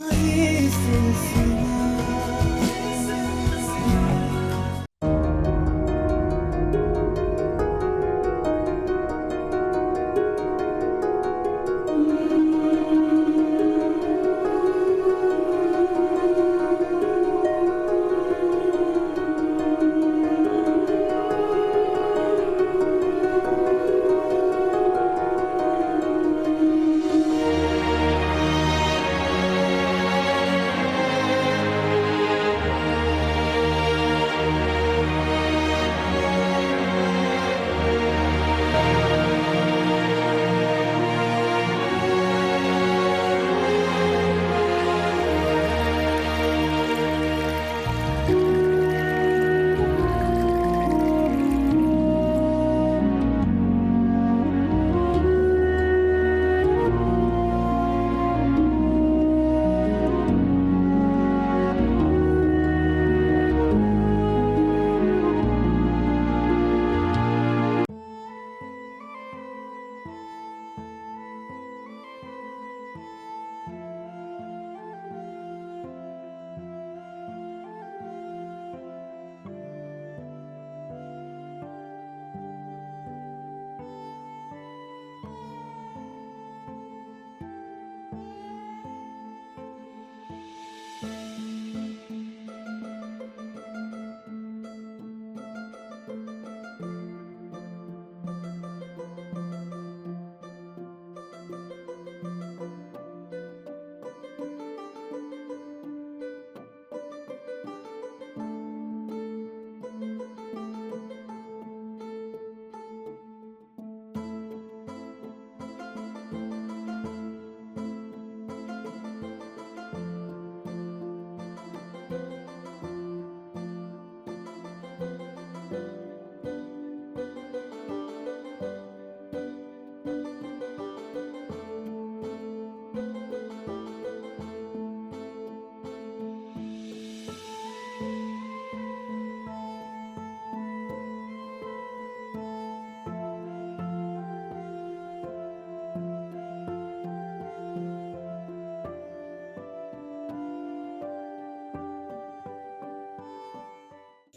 Isso, sim.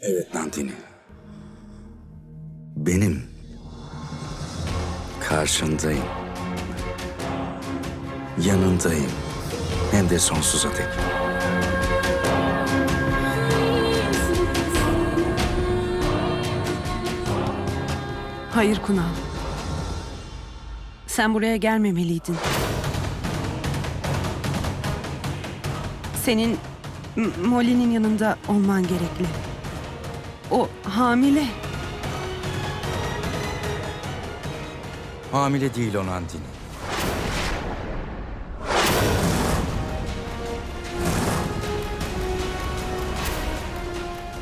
Evet Nandini. Benim karşındayım. Yanındayım. Hem de sonsuza dek. Hayır Kunal. Sen buraya gelmemeliydin. Senin Molly'nin yanında olman gerekli. O hamile. Hamile değil o Nandini.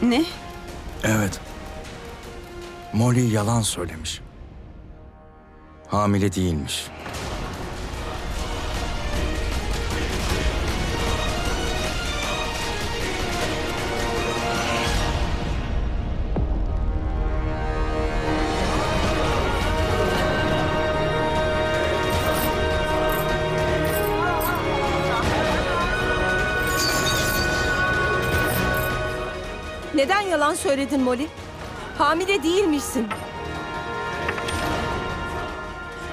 Ne? Evet. Molly yalan söylemiş. Hamile değilmiş. Yalan söyledin Molly? Hamile değilmişsin.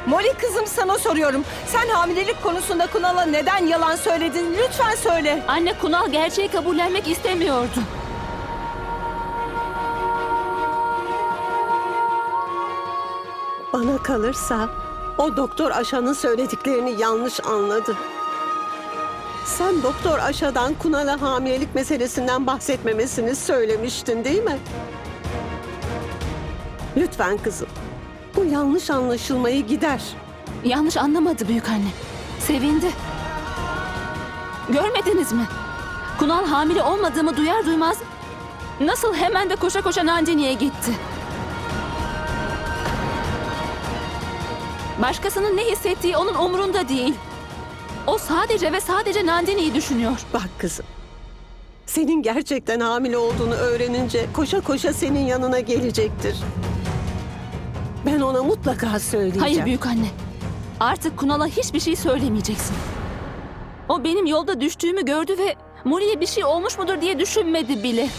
Molly kızım sana soruyorum. Sen hamilelik konusunda Kunal'a neden yalan söyledin? Lütfen söyle. Anne Kunal gerçeği kabullenmek istemiyordu. Bana kalırsa o doktor Aşa'nın söylediklerini yanlış anladı. Sen doktor Aşa'dan Kunal'a hamilelik meselesinden bahsetmemesini söylemiştin değil mi? Lütfen kızım. Bu yanlış anlaşılmayı gider. Yanlış anlamadı büyük anne. Sevindi. Görmediniz mi? Kunal hamile olmadığımı duyar duymaz nasıl hemen de koşa koşa Nandini'ye gitti. Başkasının ne hissettiği onun umurunda değil. O sadece ve sadece Nandini'yi düşünüyor. Bak kızım. Senin gerçekten hamile olduğunu öğrenince koşa koşa senin yanına gelecektir. Ben ona mutlaka söyleyeceğim. Hayır büyük anne. Artık Kunal'a hiçbir şey söylemeyeceksin. O benim yolda düştüğümü gördü ve Molly'e bir şey olmuş mudur diye düşünmedi bile.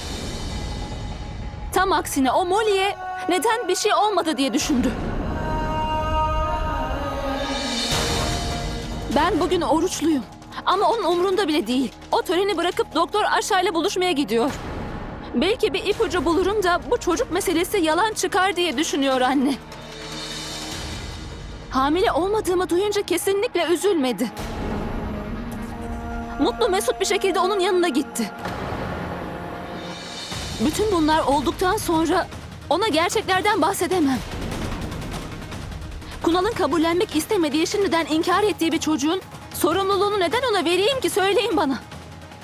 Tam aksine o Molly'e neden bir şey olmadı diye düşündü. Ben bugün oruçluyum. Ama onun umrunda bile değil. O töreni bırakıp doktor aşağıyla buluşmaya gidiyor. Belki bir ipucu bulurum da bu çocuk meselesi yalan çıkar diye düşünüyor anne. Hamile olmadığımı duyunca kesinlikle üzülmedi. Mutlu mesut bir şekilde onun yanına gitti. Bütün bunlar olduktan sonra ona gerçeklerden bahsedemem. Kunal'ın kabullenmek istemediği şimdiden inkar ettiği bir çocuğun sorumluluğunu neden ona vereyim ki söyleyin bana.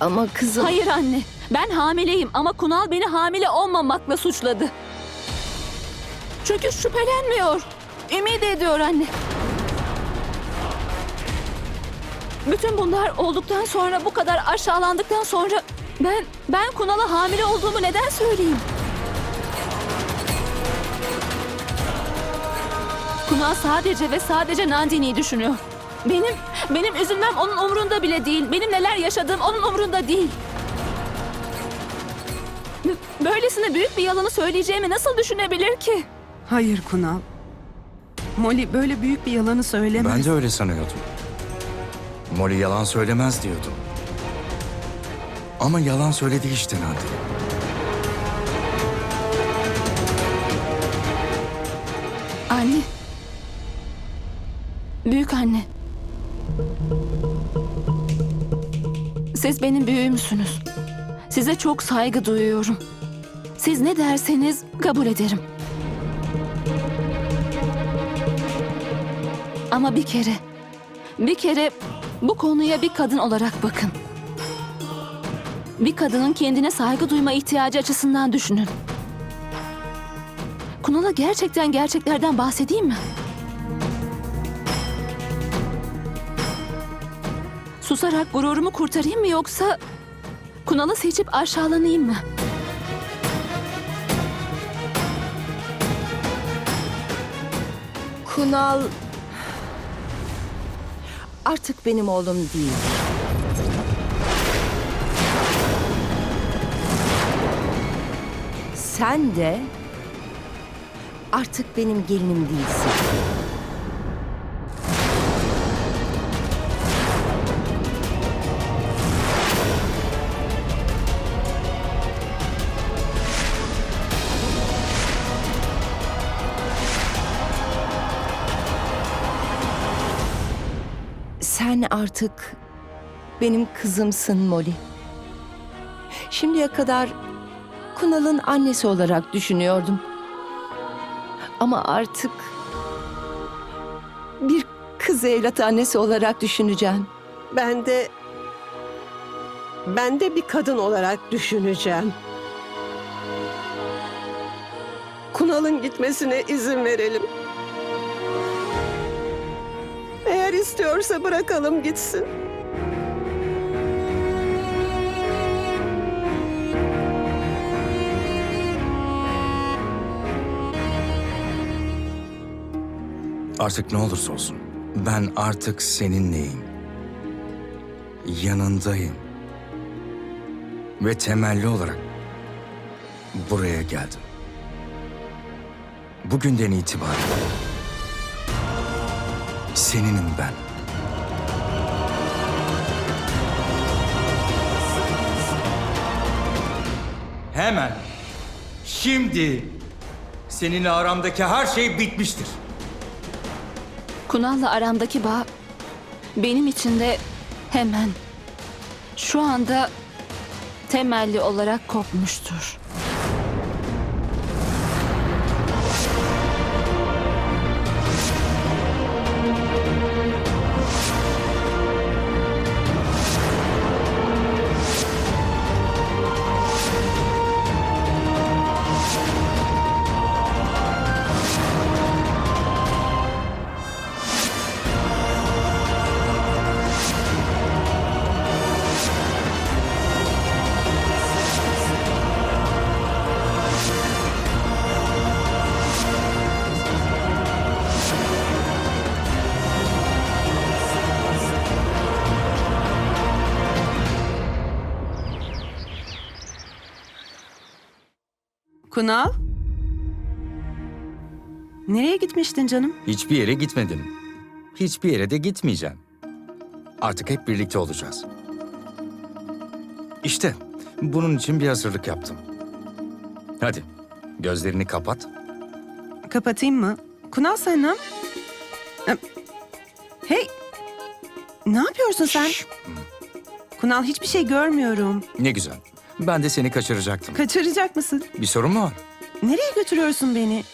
Ama kızım... Hayır anne. Ben hamileyim ama Kunal beni hamile olmamakla suçladı. Çünkü şüphelenmiyor. Ümit ediyor anne. Bütün bunlar olduktan sonra bu kadar aşağılandıktan sonra ben ben Kunal'a hamile olduğumu neden söyleyeyim? Kunal sadece ve sadece Nandini'yi düşünüyor. Benim benim üzülmem onun umrunda bile değil. Benim neler yaşadığım onun umrunda değil. Böylesine büyük bir yalanı söyleyeceğimi nasıl düşünebilir ki? Hayır Kunal. Molly böyle büyük bir yalanı söylemez. Ben de öyle sanıyordum. Molly yalan söylemez diyordum. Ama yalan söyledi işte Nandini. Büyük anne. Siz benim büyüğümsünüz. Size çok saygı duyuyorum. Siz ne derseniz kabul ederim. Ama bir kere, bir kere bu konuya bir kadın olarak bakın. Bir kadının kendine saygı duyma ihtiyacı açısından düşünün. Kunal'a gerçekten gerçeklerden bahsedeyim mi? Susarak gururumu kurtarayım mı yoksa Kunal'ı seçip aşağılanayım mı? Kunal... Artık benim oğlum değil. Sen de artık benim gelinim değilsin. Artık benim kızımsın Molly. Şimdiye kadar Kunal'ın annesi olarak düşünüyordum. Ama artık bir kız evlat annesi olarak düşüneceğim. Ben de ben de bir kadın olarak düşüneceğim. Kunal'ın gitmesine izin verelim. İstiyorsa bırakalım gitsin. Artık ne olursa olsun. Ben artık seninleyim. Yanındayım. Ve temelli olarak buraya geldim. Bugünden itibaren seninim ben. Hemen. Şimdi seninle aramdaki her şey bitmiştir. Kunal'la aramdaki bağ benim için de hemen şu anda temelli olarak kopmuştur. Kunal? Nereye gitmiştin canım? Hiçbir yere gitmedim. Hiçbir yere de gitmeyeceğim. Artık hep birlikte olacağız. İşte bunun için bir hazırlık yaptım. Hadi gözlerini kapat. Kapatayım mı? Kunal sen ne? Hey! Ne yapıyorsun sen? Şş, Kunal hiçbir şey görmüyorum. ne güzel. Ben de seni kaçıracaktım. Kaçıracak mısın? Bir sorun mu var? Nereye götürüyorsun beni?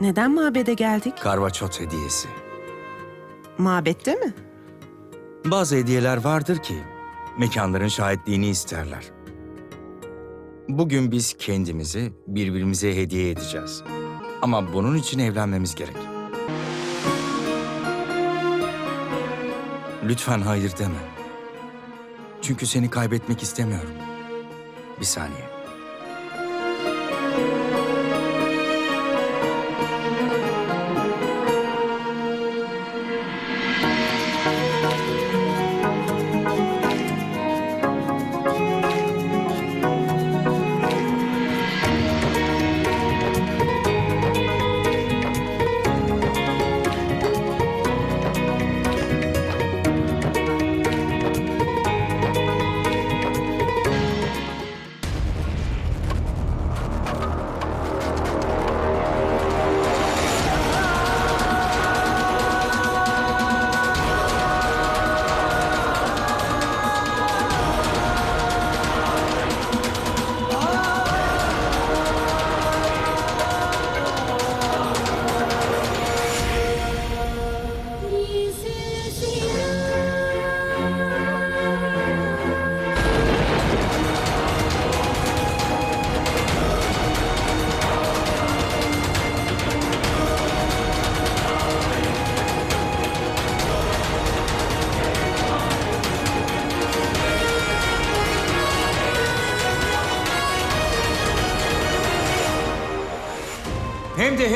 Neden mabede geldik? Karvaçot hediyesi. Mabette mi? Bazı hediyeler vardır ki mekanların şahitliğini isterler. Bugün biz kendimizi birbirimize hediye edeceğiz. Ama bunun için evlenmemiz gerek. Lütfen hayır deme. Çünkü seni kaybetmek istemiyorum. Bir saniye.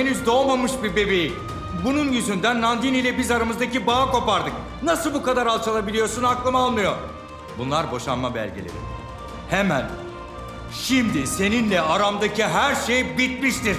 Henüz doğmamış bir bebeği. Bunun yüzünden Nandini ile biz aramızdaki bağı kopardık. Nasıl bu kadar alçalabiliyorsun aklım almıyor. Bunlar boşanma belgeleri. Hemen. Şimdi seninle aramdaki her şey bitmiştir.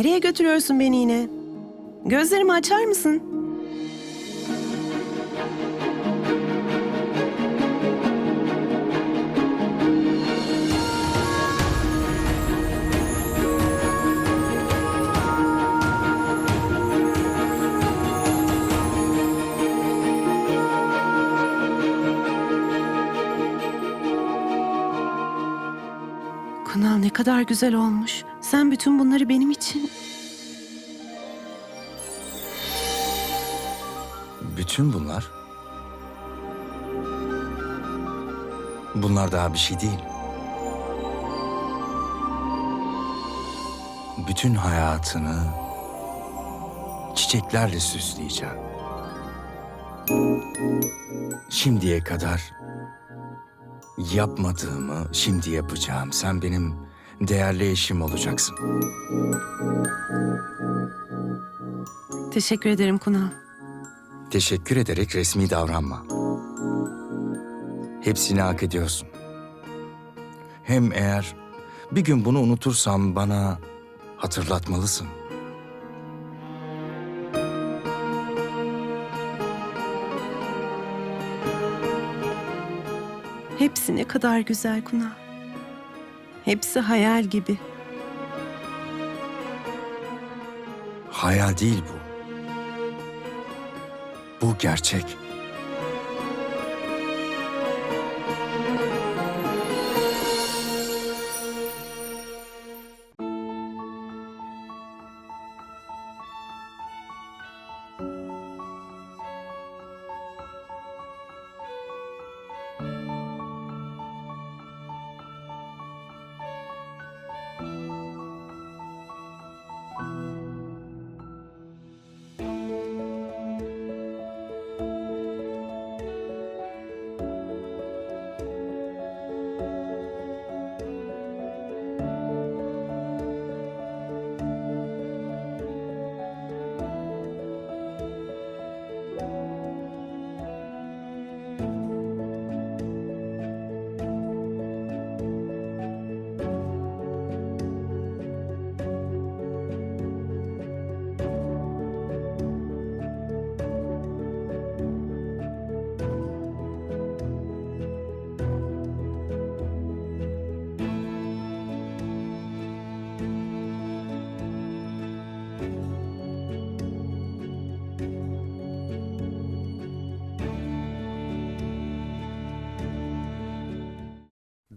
Nereye götürüyorsun beni yine? Gözlerimi açar mısın? Kunal ne kadar güzel olmuş. Sen bütün bunları benim için... Bütün bunlar... Bunlar daha bir şey değil. Bütün hayatını çiçeklerle süsleyeceğim. Şimdiye kadar yapmadığımı şimdi yapacağım. Sen benim değerli eşim olacaksın. Teşekkür ederim Kunal. Teşekkür ederek resmi davranma. Hepsini hak ediyorsun. Hem eğer bir gün bunu unutursam bana hatırlatmalısın. Hepsi ne kadar güzel Kunal. Hepsi hayal gibi. Hayal değil bu. Bu gerçek.